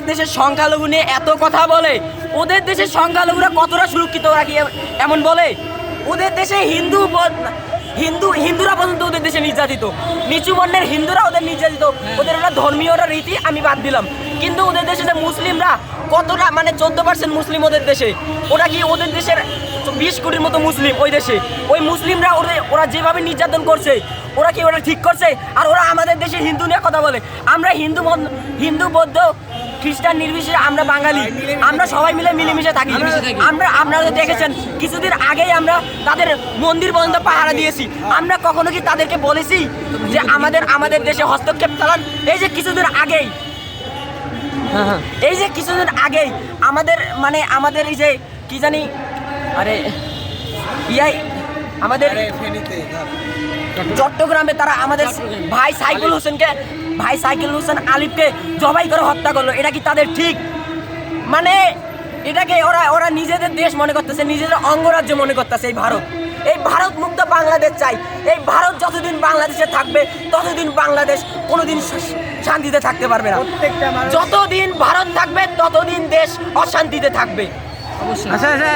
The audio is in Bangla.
আমাদের দেশের সংখ্যালঘু নিয়ে এত কথা বলে, ওদের দেশের সংখ্যালঘুরা কতটা সুরক্ষিত কি এমন বলে? ওদের দেশে হিন্দু হিন্দু, হিন্দুরা পর্যন্ত ওদের দেশে নির্যাতিত। নিচু বর্ণের হিন্দুরা ওদের নির্যাতিত। ওদের ওরা ধর্মীয় রীতি আমি বাদ দিলাম। কিন্তু ওদের দেশে যে মুসলিমরা কতটা মানে চোদ্দ পার্সেন্ট মুসলিম ওদের দেশে। ওরা কি ওদের দেশের বিশ কোটির মতো মুসলিম ওই দেশে? ওই মুসলিমরা ওদের ওরা যেভাবে নির্যাতন করছে, ওরা কি ওরা ঠিক করছে? আর ওরা আমাদের দেশে হিন্দু নিয়ে কথা বলে। আমরা হিন্দু হিন্দু বৌদ্ধ খ্রিস্টান নির্বিশেষে আমরা বাঙালি। আমরা সবাই মিলে মিলেমিশে থাকি। আমরা আপনারা দেখেছেন কিছুদিন আগেই আমরা তাদের মন্দির পর্যন্ত পাহারা দিয়েছি। আমরা কখনো কি তাদেরকে বলেছি যে আমাদের আমাদের দেশে হস্তক্ষেপ চালান? এই যে কিছুদিন আগেই। এই যে কিছুদিন আগেই আমাদের মানে আমাদের এই যে কি জানি আরে ইয়াই আমাদের চট্টগ্রামে তারা আমাদের ভাই সাইকুল হোসেনকে ভাই সাইকুল হোসেন আলিফকে জবাই করে হত্যা করল। এটা কি তাদের ঠিক? মানে এটাকে ওরা ওরা নিজেদের দেশ মনে করতেছে নিজেদের অঙ্গরাজ্য মনে করতেছে এই ভারত। এই ভারত মুক্ত বাংলাদেশ চাই। এই ভারত যতদিন বাংলাদেশে থাকবে ততদিন বাংলাদেশ কোনোদিন শান্তিতে থাকতে পারবে না। যতদিন ভারত থাকবে ততদিন দেশ অশান্তিতে থাকবে। আচ্ছা আচ্ছা।